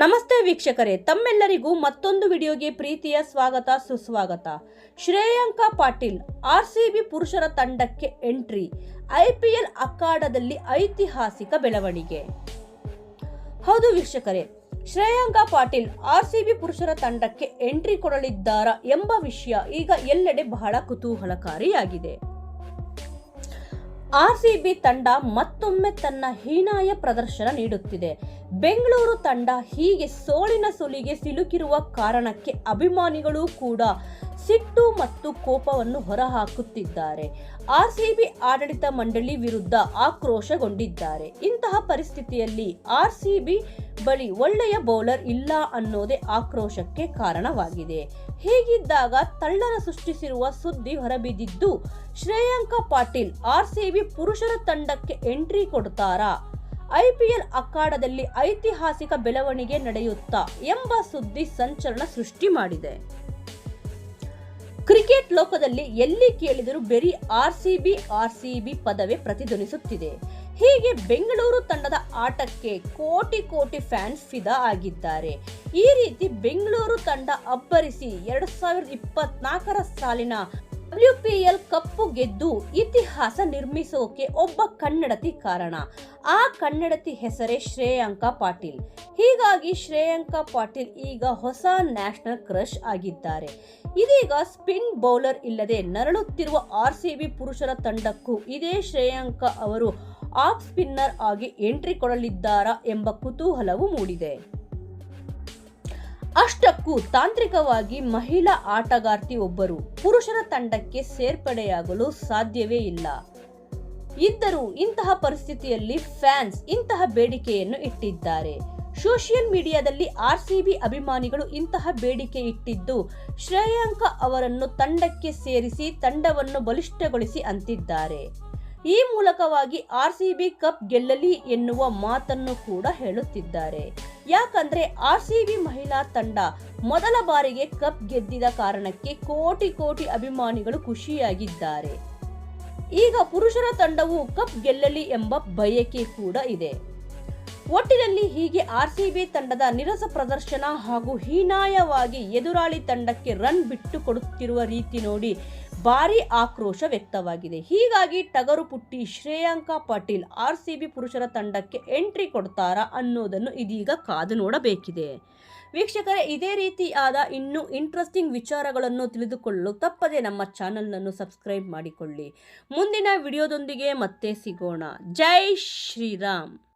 ನಮಸ್ತೆ ವೀಕ್ಷಕರೇ, ತಮ್ಮೆಲ್ಲರಿಗೂ ಮತ್ತೊಂದು ವಿಡಿಯೋಗೆ ಪ್ರೀತಿಯ ಸ್ವಾಗತ, ಸುಸ್ವಾಗತ. ಶ್ರೇಯಾಂಕ ಪಾಟೀಲ್ ಆರ್ಸಿಬಿ ಪುರುಷರ ತಂಡಕ್ಕೆ ಎಂಟ್ರಿ ಐಪಿಎಲ್ ಅಖಾಡದಲ್ಲಿ ಐತಿಹಾಸಿಕ ಬೆಳವಣಿಗೆ. ಹೌದು ವೀಕ್ಷಕರೇ, ಶ್ರೇಯಾಂಕ ಪಾಟೀಲ್ ಆರ್ಸಿಬಿ ಪುರುಷರ ತಂಡಕ್ಕೆ ಎಂಟ್ರಿ ಕೊಡಲಿದ್ದಾರಾ ಎಂಬ ವಿಷಯ ಈಗ ಎಲ್ಲೆಡೆ ಬಹಳ ಕುತೂಹಲಕಾರಿಯಾಗಿದೆ. ಆರ್ಸಿಬಿ ತಂಡ ಮತ್ತೊಮ್ಮೆ ತನ್ನ ಹೀನಾಯ ಪ್ರದರ್ಶನ ನೀಡುತ್ತಿದೆ. ಬೆಂಗಳೂರು ತಂಡ ಹೀಗೆ ಸೋಲಿನ ಸುಲಿಗೆ ಸಿಲುಕಿರುವ ಕಾರಣಕ್ಕೆ ಅಭಿಮಾನಿಗಳು ಕೂಡ ಸಿಟ್ಟು ಮತ್ತು ಕೋಪವನ್ನು ಹೊರಹಾಕುತ್ತಿದ್ದಾರೆ. ಆರ್ಸಿಬಿ ಆಡಳಿತ ಮಂಡಳಿ ವಿರುದ್ಧ ಆಕ್ರೋಶಗೊಂಡಿದ್ದಾರೆ. ಇಂತಹ ಪರಿಸ್ಥಿತಿಯಲ್ಲಿ ಆರ್ಸಿಬಿ ಬಳಿ ಒಳ್ಳೆಯ ಬೌಲರ್ ಇಲ್ಲ ಅನ್ನೋದೇ ಆಕ್ರೋಶಕ್ಕೆ ಕಾರಣವಾಗಿದೆ. ಹೀಗಿದ್ದಾಗ ತಳ್ಳರ ಸೃಷ್ಟಿಸಿರುವ ಸುದ್ದಿ ಹೊರಬಿದ್ದಿದ್ದು, ಶ್ರೇಯಾಂಕ ಪಾಟೀಲ್ ಆರ್ಸಿಬಿ ಪುರುಷರ ತಂಡಕ್ಕೆ ಎಂಟ್ರಿ ಕೊಡ್ತಾರಾ? ಐಪಿಎಲ್ ಅಖಾಡದಲ್ಲಿ ಐತಿಹಾಸಿಕ ಬೆಳವಣಿಗೆ ನಡೆಯುತ್ತಾ ಎಂಬ ಸುದ್ದಿ ಸಂಚಲನ ಸೃಷ್ಟಿ ಮಾಡಿದೆ. ಕ್ರಿಕೆಟ್ ಲೋಕದಲ್ಲಿ ಎಲ್ಲಿ ಕೇಳಿದರೂ ಬರೀ ಆರ್ಸಿಬಿ ಆರ್ಸಿಬಿ ಪದವೇ ಪ್ರತಿಧ್ವನಿಸುತ್ತಿದೆ. ಹೀಗೆ ಬೆಂಗಳೂರು ತಂಡದ ಆಟಕ್ಕೆ ಕೋಟಿ ಕೋಟಿ ಫ್ಯಾನ್ಸ್ ಫಿದಾ ಆಗಿದ್ದಾರೆ. ಈ ರೀತಿ ಬೆಂಗಳೂರು ತಂಡ ಅಬ್ಬರಿಸಿ ಎರಡ್ ಸಾವಿರದ ಇಪ್ಪತ್ನಾಲ್ಕರ ಸಾಲಿನ ಡಬ್ಲ್ಯೂ ಪಿ ಎಲ್ ಕಪ್ಪು ಗೆದ್ದು ಇತಿಹಾಸ ನಿರ್ಮಿಸೋಕೆ ಒಬ್ಬ ಕನ್ನಡತಿ ಕಾರಣ. ಆ ಕನ್ನಡತಿ ಹೆಸರೇ ಶ್ರೇಯಾಂಕ ಪಾಟೀಲ್. ಹೀಗಾಗಿ ಶ್ರೇಯಾಂಕ ಪಾಟೀಲ್ ಈಗ ಹೊಸ ನ್ಯಾಷನಲ್ ಕ್ರಶ್ ಆಗಿದ್ದಾರೆ. ಇದೀಗ ಸ್ಪಿನ್ ಬೌಲರ್ ಇಲ್ಲದೆ ನರಳುತ್ತಿರುವ ಆರ್ಸಿಬಿ ಪುರುಷರ ತಂಡಕ್ಕೂ ಇದೇ ಶ್ರೇಯಾಂಕ ಅವರು ಆಫ್ ಸ್ಪಿನ್ನರ್ ಆಗಿ ಎಂಟ್ರಿ ಕೊಡಲಿದ್ದಾರಾ ಎಂಬ ಕುತೂಹಲವು ಮೂಡಿದೆ. ಅಷ್ಟಕ್ಕೂ ತಾಂತ್ರಿಕವಾಗಿ ಮಹಿಳಾ ಆಟಗಾರ್ತಿ ಒಬ್ಬರು ಪುರುಷರ ತಂಡಕ್ಕೆ ಸೇರ್ಪಡೆಯಾಗಲು ಸಾಧ್ಯವೇ ಇಲ್ಲ. ಇದ್ದರೂ ಇಂತಹ ಪರಿಸ್ಥಿತಿಯಲ್ಲಿ ಫ್ಯಾನ್ಸ್ ಇಂತಹ ಬೇಡಿಕೆಯನ್ನು ಇಟ್ಟಿದ್ದಾರೆ. ಸೋಷಿಯಲ್ ಮೀಡಿಯಾದಲ್ಲಿ ಆರ್ಸಿಬಿ ಅಭಿಮಾನಿಗಳು ಇಂತಹ ಬೇಡಿಕೆ ಇಟ್ಟಿದ್ದು, ಶ್ರೇಯಾಂಕ ಅವರನ್ನು ತಂಡಕ್ಕೆ ಸೇರಿಸಿ ತಂಡವನ್ನು ಬಲಿಷ್ಠಗೊಳಿಸಿ ಅಂತಿದ್ದಾರೆ. ಈ ಮೂಲಕವಾಗಿ ಆರ್ಸಿಬಿ ಕಪ್ ಗೆಲ್ಲಲಿ ಎನ್ನುವ ಮಾತನ್ನು ಕೂಡ ಹೇಳುತ್ತಿದ್ದಾರೆ. ಯಾಕಂದ್ರೆ ಬಿ ಮಹಿಳಾ ತಂಡ ಮೊದಲ ಬಾರಿಗೆ ಕಪ್ ಗೆದ್ದಿದ ಕಾರಣಕ್ಕೆ ಕೋಟಿ ಕೋಟಿ ಅಭಿಮಾನಿಗಳು ಖುಷಿಯಾಗಿದ್ದಾರೆ. ಈಗ ಪುರುಷರ ತಂಡವು ಕಪ್ ಗೆಲ್ಲಲಿ ಎಂಬ ಬಯಕೆ ಕೂಡ ಇದೆ. ಒಟ್ಟಿನಲ್ಲಿ ಹೀಗೆ ಆರ್ಸಿಬಿ ತಂಡದ ನಿರಸ ಪ್ರದರ್ಶನ ಹಾಗೂ ಹೀನಾಯವಾಗಿ ಎದುರಾಳಿ ತಂಡಕ್ಕೆ ರನ್ ಬಿಟ್ಟು ಕೊಡುತ್ತಿರುವ ರೀತಿ ನೋಡಿ ಭಾರಿ ಆಕ್ರೋಶ ವ್ಯಕ್ತವಾಗಿದೆ. ಹೀಗಾಗಿ ಟಗರು ಪುಟ್ಟಿ ಶ್ರೇಯಾಂಕ ಪಾಟೀಲ್ ಬಿ ಪುರುಷರ ತಂಡಕ್ಕೆ ಎಂಟ್ರಿ ಕೊಡ್ತಾರಾ ಅನ್ನೋದನ್ನು ಇದೀಗ ಕಾದು ನೋಡಬೇಕಿದೆ. ವೀಕ್ಷಕರೇ, ಇದೇ ರೀತಿಯಾದ ಇನ್ನೂ ಇಂಟ್ರೆಸ್ಟಿಂಗ್ ವಿಚಾರಗಳನ್ನು ತಿಳಿದುಕೊಳ್ಳಲು ತಪ್ಪದೆ ನಮ್ಮ ಚಾನಲ್ನನ್ನು ಸಬ್ಸ್ಕ್ರೈಬ್ ಮಾಡಿಕೊಳ್ಳಿ. ಮುಂದಿನ ವಿಡಿಯೋದೊಂದಿಗೆ ಮತ್ತೆ ಸಿಗೋಣ. ಜೈ ಶ್ರೀರಾಮ್!